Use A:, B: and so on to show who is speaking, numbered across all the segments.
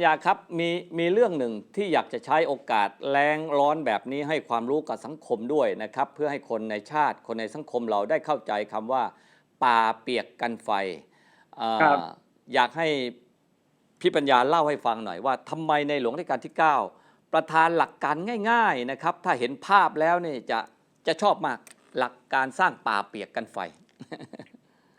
A: พี่ปัญญาครับมีมีเรื่องหนึ่งที่อยากจะใช้โอกาสแรงร้อนแบบนี้ให้ความรู้กับสังคมด้วยนะครับ เพื่อให้คนในชาติคนในสังคมเราได้เข้าใจคำว่า ป่าเปียกกันไฟเอ่อ
B: ครับ
A: อยากให้พี่ปัญญาเล่าให้ฟังหน่อยว่าทำไมในหลวงรัชกาลที่ 9 ประธานหลักการง่าย ๆนะครับ ถ้าเห็นภาพแล้วเนี่ยจะจะชอบมากหลักการสร้างป่าเปียกกันไฟ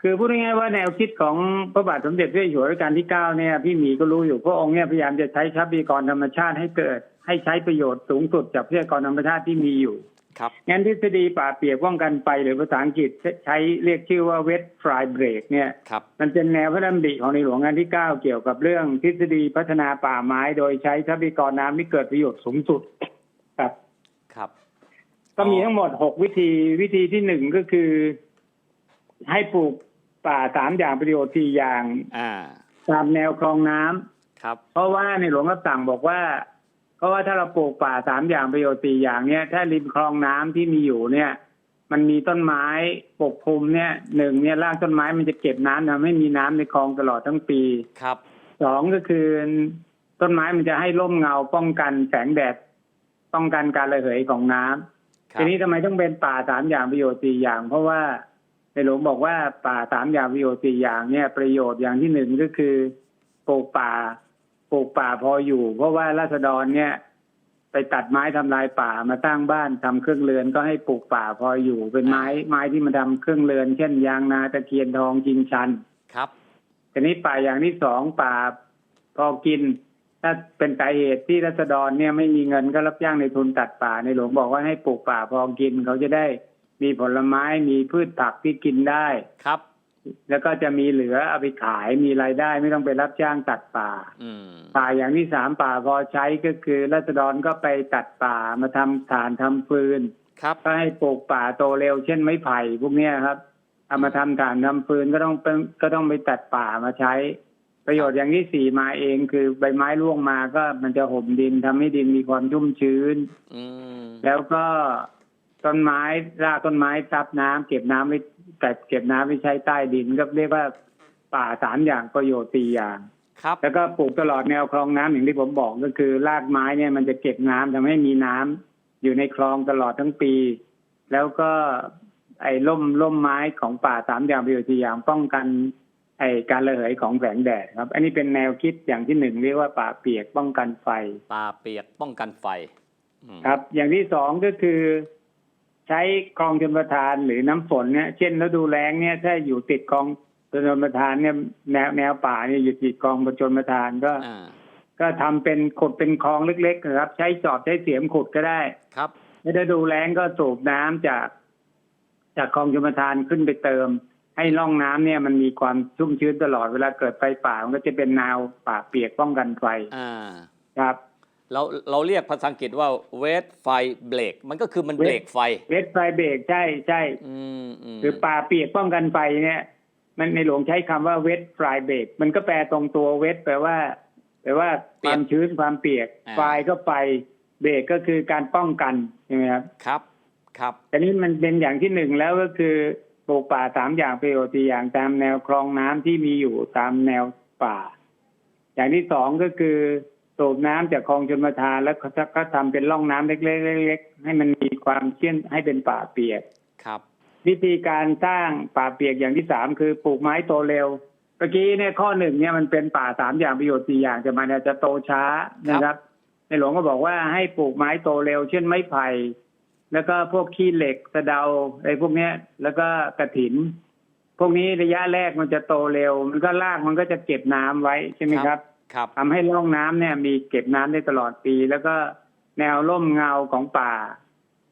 B: คือพูดง่ายๆว่าแนวคิดของพระบาทสมเด็จพระเจ้าอยู่หัวรัชกาลที่เก้าเนี่ยพี่หมีก็รู้อยู่พระองค์เนี่ยพยายามจะใช้ทรัพยากรธรรมชาติให้เกิด ให้ใช้ประโยชน์สูงสุดจากทรัพยากรธรรมชาติที่มีอยู่
A: ครับ
B: งั้นทฤษฎีป่าเปียกป้องกันไฟหรือภาษาอังกฤษใช้เรียกชื่อว่า wet fly break เนี่ย
A: ครับ
B: มันเป็นแนวพระดำริของในหลวงรัชกาลที่เก้าเกี่ยวกับเรื่องทฤษฎีพัฒนาป่าไม้ โดยใช้ทรัพยากรน้ำที่เกิดประโยชน์สูงสุดครับ
A: ครับ
B: ก็มีทั้งหมดหกวิธีวิธีที่หนึ่งก็คือ ให้ปลูก ป่าสามอย่างประโยชน์สี่อย่าง
A: อ่า
B: ตามแนวคลองน้ำ
A: ครับ
B: เพราะว่าในหลวงรับสั่งบอกว่า เพราะว่าถ้าเราปลูกป่าสามอย่างประโยชน์สี่อย่างเนี่ยถ้าริมคลองน้ำที่มีอยู่เนี่ย มันมีต้นไม้ปกคลุมเนี่ยหนึ่งเนี่ยรากต้นไม้มันจะเก็บน้ำทำให้มีน้ำในคลองตลอดทั้งปี
A: ครับ
B: สองก็คือต้นไม้มันจะให้ร่มเงาป้องกันแสงแดดป้องกันการระเหยของน้ำ
A: ครับ
B: ทีนี้ทำไมต้องเป็นป่าสามอย่างประโยชน์สี่อย่าง เพราะว่า ในหลวงบอกว่าป่าสามอย่างประโยชน์สี่อย่างเนี่ยประโยชน์อย่างที่หนึ่งก็คือปลูกป่าปลูกป่าพออยู่ เพราะว่าราษฎรเนี่ย ไปตัดไม้ทำลายป่ามาสร้างบ้านทำเครื่องเรือนก็ให้ปลูกป่าพออยู่ เป็นไม้ไม้ที่มาทำเครื่องเรือน เช่นยางนาตะเคียนทองจิงชัน
A: ครับ
B: ทีนี้ป่าอย่างที่สองป่าพอกินถ้าเป็นสาเหตุที่รัษฎรเนี่ยไม่มีเงินก็รับจ้างในทุนตัดป่าในหลวงบอกว่าให้ปลูกป่าพอกินเขาจะได้ มีผลไม้มีพืชผักที่กินได้
A: ครับ
B: แล้วก็จะมีเหลือเอาไปขายมีรายได้ไม่ต้องไปรับจ้างตัดป่า
A: อืม
B: ป่าอย่างที่สามป่าพอใช้ก็คือรัษฎรก็ไปตัดป่ามาทำฐานทำฟืน
A: ครับ
B: ก็ให้ปลูกป่าโตเร็วเช่นไม้ไผ่พวกเนี้ยครับเอามาทำฐานทำฟืนก็ต้องเป็นก็ต้องไปตัดป่ามาใช้ ประโยชน์อย่างที่สี่มาเองคือใบไม้ร่วงมาก็มันจะห่มดินทำให้ดินมีความชุ่มชื้น
A: อืม
B: แล้วก็ ต้นไม้รากต้นไม้ซับน้ำเก็บน้ำไว้แต่เก็บน้ำไว้ใช้ใต้ดินก็เรียกว่าป่าสามอย่างประโยชน์สี่อย่าง
A: ครับ
B: แล้วก็ปลูกตลอดแนวคลองน้ำอย่างที่ผมบอกก็คือรากไม้เนี่ยมันจะเก็บน้ำทำให้มีน้ำอยู่ในคลองตลอดทั้งปี แล้วก็ไอ้ร่มร่มไม้ของป่าสามอย่างประโยชน์สี่อย่างป้องกันไอ้การระเหยของแสงแดดครับ อันนี้เป็นแนวคิดอย่างที่หนึ่งเรียกว่าป่าเปียกป้องกันไฟ
A: ป่าเปียกป้องกันไฟอืม
B: ครับ อย่างที่สองก็คือ ใช้คลองชนประทานหรือน้ำฝนเนี่ย เช่นฤดูแล้งเนี่ยถ้าอยู่ติดคลองชนประทานเนี่ยแนวแนวป่าเนี่ยอยู่ติดคลองชนประทานก็
A: อ่า
B: ก็ทำเป็นขุดเป็นคลองเล็กๆนะครับ ใช้จอบใช้เสียมขุดก็ได้
A: ครับ
B: ไม่ได้ดูแล้งก็สูบน้ำจาก จากคลองชมประทานขึ้นไปเติม ให้ร่องน้ำเนี่ยมันมีความชุ่มชื้นตลอดเวลาเกิดไฟป่ามันก็จะเป็นแนวป่าเปียกป้องกันไฟ
A: อ่า
B: ครับ
A: เราเราเรียกภาษาอังกฤษว่าเวทไฟเบรกมันก็คือมัน
B: Wet
A: เบรกไฟ
B: เวทไฟเบรกใช่ใช่
A: อืมอืม
B: คือป่าเปียกป้องกันไฟเนี่ย มันในหลวงใช้คำว่าเวทไฟเบรกมันก็แปลตรงตัวเวทแปลว่า แปลว่าความชื้นความเปียก ไฟก็ไฟเบรกก็คือการป้องกันใช่ไหมครับ
A: ครับครับ
B: แต่นี้มันเป็นอย่างที่หนึ่งแล้วก็คือปลูกป่าสามอย่างประโยชน์สี่อย่างตามแนวคลองน้ำที่มีอยู่ตามแนวป่า อย่างที่สองก็คือ สูบน้ำจากคลองชนประทานแล้วก็ก็ทำเป็นร่องน้ำเล็กๆๆให้มันมีความเชื่อนให้เป็นป่าเปียก
A: ครับ
B: วิธีการสร้างป่าเปียกอย่างที่สามคือปลูกไม้โตเร็วเมื่อกี้เนี่ยข้อหนึ่งเนี่ยมันเป็นป่าสามอย่างประโยชน์สี่อย่างแต่มันอาจจะโตช้านะครับ ในหลวงก็บอกว่าให้ปลูกไม้โตเร็ว เช่นไม้ไผ่แล้วก็พวกขี้เหล็กสะเดาอะไรพวกเนี้ย แล้วก็กระถิน พวกนี้ระยะแรกมันจะโตเร็ว มันก็รากมันก็จะเก็บน้ำไว้ใช่ไหมครับ
A: ครับ
B: ทำให้ร่องน้ำเนี่ยมีเก็บน้ำได้ตลอดปี แล้วก็แนวร่มเงาของป่า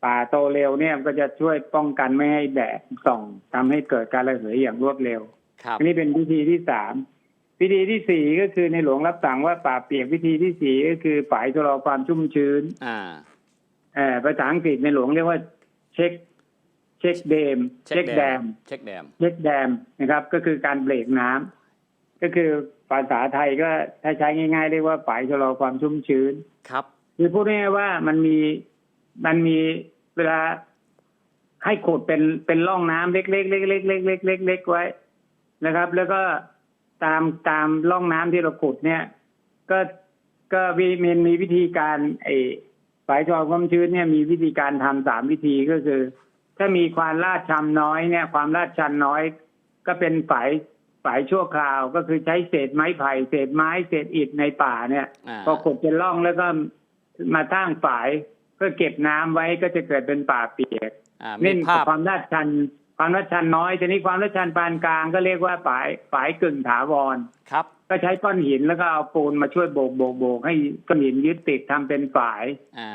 B: ป่าโตเร็วเนี่ยก็จะช่วยป้องกันไม่ให้แดดส่องทำให้เกิดการระเหยอย่างรวดเร็ว
A: ครับ
B: อันนี้เป็นวิธีที่สามวิธีที่สี่ก็คือในหลวงรับสั่งว่าป่าเปียกวิธีที่สี่ก็คือฝ่ายชะลอความชุ่มชื้น
A: อ่า
B: เอ่อภาษาอังกฤษในหลวงเรียกว่าเช็ค เช็คเดมเช็คแดม
A: เช็คแดม
B: เช็คแดมนะครับ ก็คือการเบรกน้ำก็คือ ภาษาไทยก็ถ้าใช้ง่ายๆเรียกว่าฝ่ายชะลอความชุ่มชื้น
A: ครับ
B: คือพูดง่ายๆว่ามันมีมันมีเวลาให้ขุดเป็นเป็นร่องน้ำเล็กๆเล็กๆเล็กๆเล็กๆเล็กๆไว้นะครับ แล้วก็ตามตามร่องน้ำที่เราขุดเนี่ยไปก็ก็มีมีมีวิธีการไอ้ฝายทอความชื้นเนี่ยมีวิธีการทำสามวิธีก็คือ ถ้ามีความลาดชันน้อยเนี่ย ความลาดชันน้อย ก็เป็นฝาย ฝายชั่วคราวก็คือใช้เศษไม้ไผ่เศษไม้เศษอิฐในป่าเนี่ย
A: อ่า
B: พอขุดเป็นร่องแล้วก็มาตั้งฝายเพื่อเก็บน้ำไว้ก็จะเกิดเป็นป่าเปียก
A: อ่ามี
B: เน้น
A: ภาพ
B: ความลาดชัน ความลาดชันน้อยทีนี้ความลาดชันปานกลางก็เรียกว่าฝายฝายกึ่งถาวร
A: ครับ
B: ก็ใช้ก้อนหินแล้วก็เอาปูนมาช่วยโบกโบกโบกให้ก้อนหินยึดติดทำเป็นฝาย
A: อ่า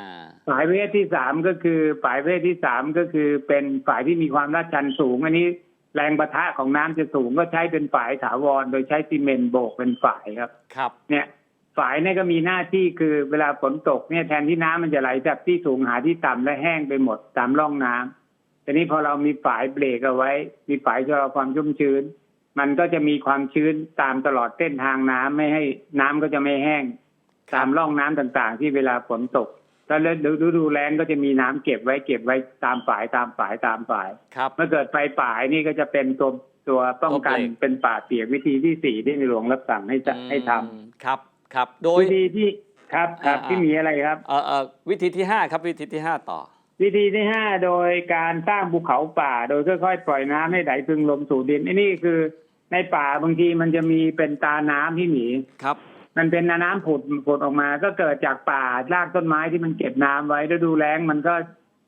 B: ฝายประเภทที่สามก็คือฝายประเภทที่สามก็คือเป็นฝายที่มีความลาดชันสูง อันนี้ แรงประทะของน้ำจะสูงก็ใช้เป็นฝายถาวร โดยใช้ซีเมนต์โบกเป็นฝายครับ
A: ครับ
B: เนี่ยฝายเนี่ยก็มีหน้าที่คือเวลาฝนตกเนี่ยแทนที่น้ำมันจะไหลจากที่สูงหาที่ต่ำและแห้งไปหมดตามร่องน้ำทีนี้พอเรามีฝายเบรกเอาไว้ มีฝายชะลอความชุ่มชื้น มันก็จะมีความชื้นตามตลอดเส้นทางน้ำไม่ให้น้ำก็จะไม่แห้ง
A: ครับ
B: ตามร่องน้ำต่างๆ ที่เวลาฝนตก แล้วฤดูแล้งก็จะมีน้ำเก็บไว้เก็บไว้ตามฝายตามฝายตามฝาย
A: ครับ
B: เมื่อเกิดไฟป่านี่ก็จะเป็นตัวตัวป้องกัน
A: ตัวเบรก
B: เป็นป่าเปียกวิธีที่สี่ที่ในหลวงรับสั่งให้จะให้ทำ
A: อืมครับครับ โดย
B: วิธีที่ครับครับ
A: อ่า
B: ที่มีอะไรครับ
A: เอ่อเอ่อวิธีที่ห้าครับวิธีที่ห้าต่อ
B: วิธีที่ห้าโดยการสร้างภูเขาป่า โดยค่อยๆปล่อยน้ำให้ไหลพึงลมสู่ดินไอ้นี่คือในป่าบางทีมันจะมีเป็นตาน้ำที่หนี
A: ครับ
B: มันเป็นน้ำผุดผุดออกมา ก็เกิดจากป่ารากต้นไม้ที่มันเก็บน้ำไว้ฤดูแล้งมันก็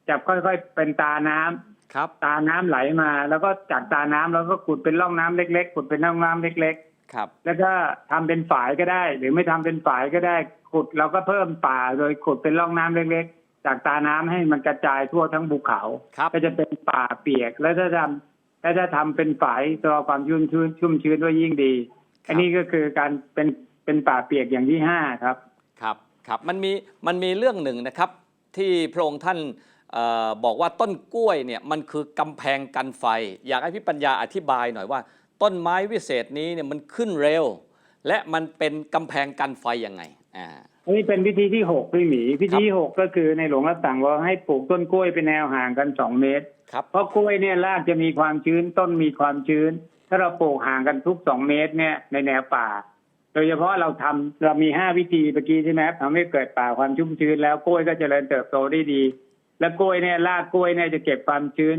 B: จะค่อยๆเป็นตาน้ำ
A: ครับ
B: ตาน้ำไหลมา แล้วก็จากตาน้ำแล้วก็ขุดเป็นร่องน้ำเล็กๆขุดเป็นร่องน้ำเล็ก ๆ
A: ครับ
B: แล้วก็ทำเป็นฝายก็ได้ หรือไม่ทำเป็นฝายก็ได้ ขุดเราก็เพิ่มป่าโดยขุดเป็นร่องน้ำเล็ก ๆ จากตาน้ำให้มันกระจายทั่วทั้งภูเขา
A: ครับ
B: ก็จะเป็นป่าเปียก แล้วถ้าทำแล้วถ้าทำเป็นฝายรอความชุ่มชื้นชุ่มชื้นด้วยยิ่งดี อันนี้ก็คือการเป็น เป็นป่าเปียกอย่างที่ห้าครับ
A: ครับครับมันมีมันมีเรื่องหนึ่งนะครับ ที่พระองค์ท่านเออบอกว่าต้นกล้วยเนี่ยมันคือกำแพงกันไฟ อยากให้พี่ปัญญาอธิบายหน่อยว่า ต้นไม้วิเศษนี้เนี่ยมันขึ้นเร็ว และมันเป็นกำแพงกันไฟยังไงอ่า
B: อันนี้เป็นวิธีที่หกพี่หมีวิธีที่หกก็คือในหลวงรับสั่งว่าให้ปลูกต้นกล้วยเป็นแนวห่างกันสองเมตร
A: ครับ
B: เพราะกล้วยเนี่ยรากจะมีความชื้นต้นมีความชื้น ถ้าเราปลูกห่างกันทุกสองเมตรเนี่ยในแนวป่าโดยเฉพาะเราทำเรามีห้าวิธีเมื่อกี้ใช่ไหมครับทำให้เกิดป่าความชุ่มชื้นแล้วกล้วยก็เจริญเติบโตได้ดี แล้วกล้วยเนี่ยรากกล้วยเนี่ยจะเก็บความชื้น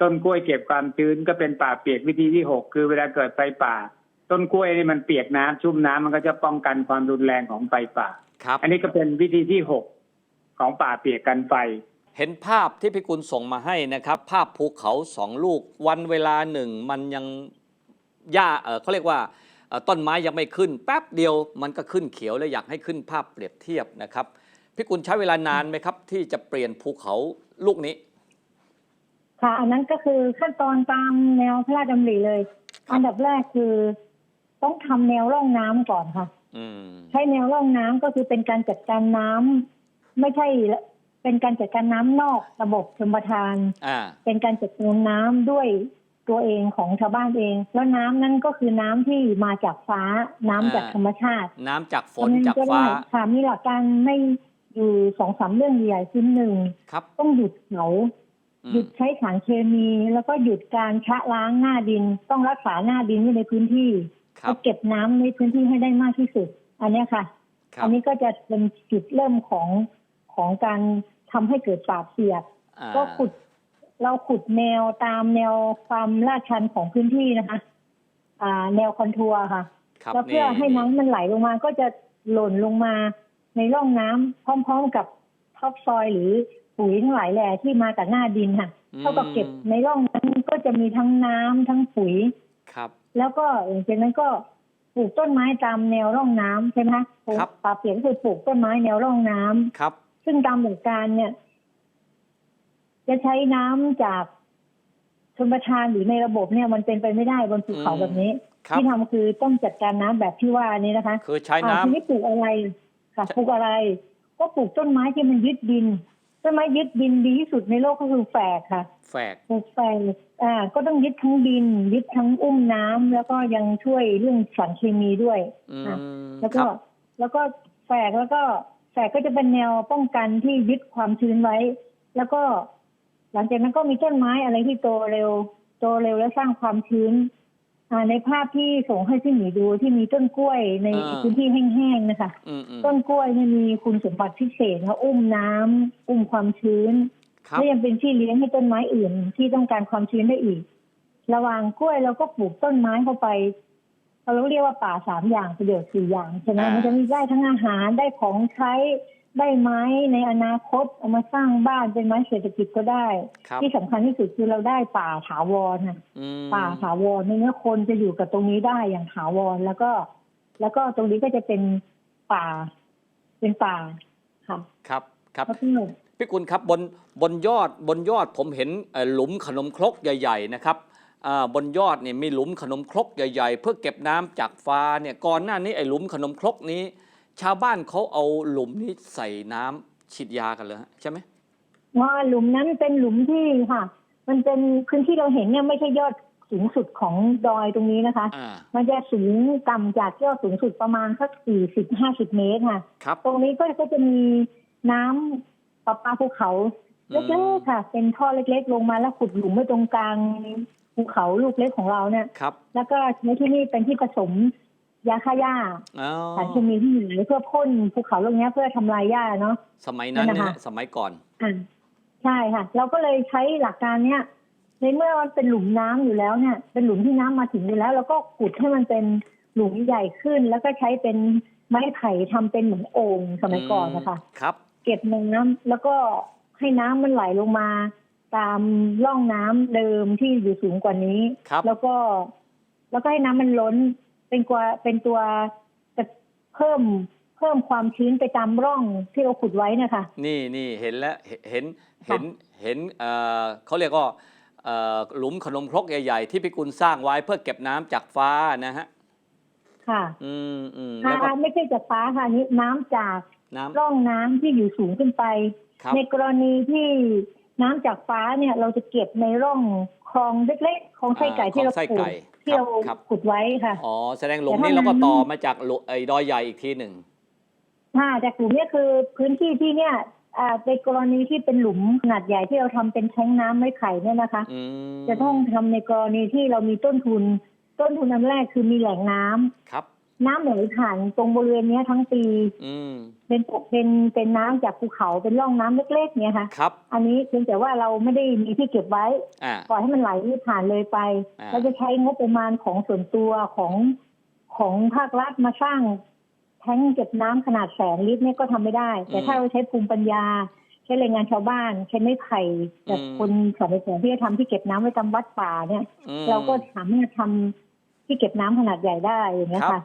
B: ต้นกล้วยเก็บความชื้นก็เป็นป่าเปียกวิธีที่หกคือเวลาเกิดไฟป่า ต้นกล้วยนี่มันเปียกน้ำชุ่มน้ำมันก็จะป้องกันความรุนแรงของไฟป่า
A: ครับ
B: อันนี้ก็เป็นวิธีที่หกของป่าเปียกกันไฟ
A: เห็นภาพที่พี่กุลส่งมาให้นะครับ ภาพภูเขาสองลูก วันเวลาหนึ่งมันยังหญ้าเออเขาเรียกว่าเอ่อ ต้นไม้ยังไม่ขึ้น แป๊บเดียวมันก็ขึ้นเขียวเลยอยากให้ขึ้นภาพเปรียบเทียบนะครับพี่กุลใช้เวลานานไหมครับ ที่จะเปลี่ยนภูเขาลูกนี้
C: ค่ะ อันนั้นก็คือขั้นตอนตามแนวพระราชดำริเลย
A: ครับ
C: อันดับแรกคือ ต้องทำแนวร่องน้ำก่อนค่ะ
A: อืม
C: ใช้แนวร่องน้ำก็คือเป็นการจัดการน้ำไม่ใช่เป็นการจัดการน้ำนอกระบบชลประทาน
A: อ่า
C: เป็นการจัดการน้ำด้วย ตัวเองของชาวบ้านเอง แล้วน้ำนั้นก็คือน้ำที่มาจากฟ้า น้ำจาก
A: อ่า
C: ธรรมชาติ
A: น้ำจากฝ
C: อั
A: น
C: นั้น
A: จาก
C: ก็
A: ฟ้า
C: ได้ค่ะมีหลักการไม่อยู่สองสามเรื่องใหญ่คือหนึ่ง
A: ครับ
C: ต้องหยุดเผา
A: อืม
C: หยุดใช้สารเคมี แล้วก็หยุดการชะล้างหน้าดิน ต้องรักษาหน้าดินไว้ในพื้นที่
A: ครั
C: แล้
A: บ
C: วเก็บน้ำในพื้นที่ให้ได้มากที่สุด อันเนี้ยค่ะ
A: ครั
C: อั
A: บ
C: นนี้ก็จะเป็นจุดเริ่มของของการทำให้เกิดป่าเปียก
A: อ่า
C: ก็ขุด เราขุดแนวตามแนวความลาดชันของพื้นที่นะคะอ่า แนวคอนทัวร์ค่ะ
A: ครับ
C: แล้วเพื่อให้น้ำมันไหลลงมาก็จะหล่นลงมาในร่องน้ำพร้อม ๆกับท็อปซอยหรือปุ๋ยทั้งหลายแหล่ที่มาจากหน้าดินค่ะ
A: อืม
C: เท่ากับเก็บในร่องนั้นก็จะมีทั้งน้ำทั้งปุ๋ย
A: ครับ
C: แล้วก็หลังจากนั้นก็ปลูกต้นไม้ตามแนวร่องน้ำใช่ไหมคะปลูก
A: ครับ
C: ป่าเปียกก็คือปลูกต้นไม้แนวร่องน้ำ
A: ครับ
C: ซึ่งตามหลักการเนี่ย จะใช้น้ำจากชนประทานหรือในระบบเนี่ยมันเป็นไปไม่ได้บนภูเขา
A: อืม
C: แบบนี้
A: ครับ
C: ที่ทำคือต้องจัดการน้ำแบบที่ว่านี้นะคะ
A: คือใช้
C: อ่า
A: น้ำ
C: ทีนี้ปลูกอะไรค่ะปลูกอะไร ก็ปลูกต้นไม้ที่มันยึดดินต้นไม้ยึดดินดีที่สุดในโลกก็คือแฝกค่ะ
A: แฝก
C: ปลูกแฝกอ่า ก็ต้องยึดทั้งดิน ยึดทั้งอุ้มน้ำแล้วก็ยังช่วยเรื่องสารเคมีด้วย
A: อื
C: อะ
A: ม
C: แล้ว
A: ค
C: ก็
A: รับ
C: แล้วก็แฝกแล้วก็แฝกก็จะเป็นแนวป้องกันที่ยึดความชื้นไว้ แล้วก็ หลังจากนั้นก็มีต้นไม้อะไรที่โตเร็ว โตเร็วและสร้างความชื้นอ่าในภาพที่ส่งให้พี่หมีดูที่มีต้นกล้วยใน
A: อ่า
C: พื้นที่แห้งๆนะคะ
A: อืมอืม
C: ต้นกล้วยเนี่ยมีคุณสมบัติพิเศษนะคะอุ้มน้ำอุ้มความชื้น
A: ครับ
C: และยังเป็นที่เลี้ยงให้ต้นไม้อื่นที่ต้องการความชื้นได้อีก ระหว่างกล้วยเราก็ปลูกต้นไม้เข้าไปเราเรียกว่าป่าสามอย่างประโยชน์สี่อย่างใช่ไหม
A: อ่ามั
C: มันจะมีได้ทั้งอาหารได้ของใช้ ได้ไม้ในอนาคตเอามาสร้างบ้านเป็นไม้เศรษฐกิจก็ได้
A: ครับ
C: ที่สำคัญที่สุดคือเราได้ป่าถาวรน่ะ
A: อืม
C: ป่าถาวรในเมื่อคนจะอยู่กับตรงนี้ได้อย่างถาวรแล้วก็ แล้วก็ตรงนี้ก็จะเป็นป่า เป็นป่าค่ะ
A: ครับครับ
C: แล้วพี่หนุ่ม
A: พี่กุลครับบนบนยอดบนยอดผมเห็นเอ่อหลุมขนมครกใหญ่ ๆ นะครับอ่าบนยอดเนี่ยมีหลุมขนมครกใหญ่ ๆ เพื่อเก็บน้ำจากฟ้าเนี่ยก่อนหน้านี้ไอ้หลุมขนมครกนี้ ชาวบ้านเขาเอาหลุมนี้ใส่น้ำฉีดยากันเลยฮะใช่ไหม
C: ว่าหลุมนั้นเป็นหลุมที่ค่ะ มันเป็นพื้นที่เราเห็นเนี่ยไม่ใช่ยอดสูงสุดของดอยตรงนี้นะคะ
A: อ่า
C: มันจะสูงต่ำจากยอดสูงสุดประมาณสักสี่สิบห้าสิบเมตรค่ะ
A: ครับ
C: ตรงนี้ก็ก็จะมีน้ำประปาภูเขาเล็กๆค่ะ เป็นท่อเล็กๆ ลงมาแล้วขุดหลุมไว้ตรงกลางภูเขาลูกเล็กของเราเนี่ย
A: ครับ
C: แล้วก็ใช้ที่นี่เป็นที่ผสม ยาฆ่าหญ้า
A: อ๋อ
C: สารเคมีที่อยู่เพื่อพ่นภูเขาลูกเนี้ยเพื่อทำลายหญ้าเนาะ
A: สมัยนั้น
C: นั่น
A: เนี่ย
C: นะคะ
A: สมัยก่อน
C: อ่าใช่ค่ะ เราก็เลยใช้หลักการเนี้ยในเมื่อมันเป็นหลุมน้ำอยู่แล้วเนี่ย เป็นหลุมที่น้ำมาถึงอยู่แล้ว แล้วก็ขุดให้มันเป็นหลุมใหญ่ขึ้น แล้วก็ใช้เป็นไม้ไผ่ทำเป็นเหมือนโอ่งสมัยก่อนนะคะ
A: ครับ
C: เก็บน้ำแล้วก็ให้น้ำมันไหลลงมา ตามร่องน้ำเดิมที่อยู่สูงกว่านี้
A: ครับ
C: แล้วก็ แล้วก็ให้น้ำมันล้น เป็นตัวเป็นตัวจะเพิ่มเพิ่มความชื้นไปตามร่องที่เราขุดไว้นะคะ
A: นี่นี่เห็นแล้วเห็นเห็นเห็นเอ่อเขาเรียกว่าเอ่อหลุมขนมครกใหญ่ๆ ที่พี่กุลสร้างไว้เพื่อเก็บน้ำจากฟ้านะฮะ
C: ค่ะ
A: อืมอืมแล้วก็
C: อ่าไม่ใช่จากฟ้าค่ะอันนี้น้ำจาก
A: น้ำ
C: ร่องน้ำที่อยู่สูงขึ้นไป
A: ครับ
C: ในกรณีที่น้ำจากฟ้าเนี่ย เราจะเก็บในร่องคลองเล็กๆของไส้ไก่ที่เรา
A: ของไส้
C: ปลู
A: ไก่
C: ก ที่เรา
A: ครับครับ
C: ขุดไว้ค่ะ
A: อ๋อแสดงหลุม
C: แต่ถ้า
A: นี้เราก็
C: น้ำ
A: ต่อมาจากหลุไอ้ดอยใหญ่อีกทีหนึ่ง
C: ค่ะจากหลุมเนี่ยคือพื้นที่ที่เนี่ยอ่าในกรณีที่เป็นหลุมขนาดใหญ่ที่เราทำเป็นแท้งน้ำไม้ไข่เนี่ยนะคะ
A: อืม
C: จะต้องทำในกรณีที่เรามีต้นทุน ต้นทุนอันแรกคือมีแหล่งน้ำ
A: ครับ
C: น้ำไหลผ่านตรงบริเวณเนี้ยทั้งปี
A: อืม
C: เป็นปกเป็นเป็นน้ำจากภูเขาเป็นร่องน้ำเล็กๆเนี่ยค่ะ
A: ครับ
C: อันนี้เพียงแต่ว่าเราไม่ได้มีที่เก็บไว้
A: อ่า
C: ปล่อยให้มันไหลผ่านเลยไป
A: อ่า
C: เราจะใช้งบประมาณของส่วนตัวของของภาครัฐมาสร้างแท้งเก็บน้ำขนาดแสนลิตรเนี่ยก็ทำไม่ได้ แต่ถ้าเราใช้ภูมิปัญญา ใช้แรงงานชาวบ้าน ใช้ไม้ไผ่จากคนสมัยก่อนที่จะทำที่เก็บน้ำไว้ตามวัดป่าเนี่ย
A: อืม
C: เราก็สามารถทำที่เก็บน้ำขนาดใหญ่ได้อย่างเงี้ย
A: ครั
C: ค่ะ
A: บ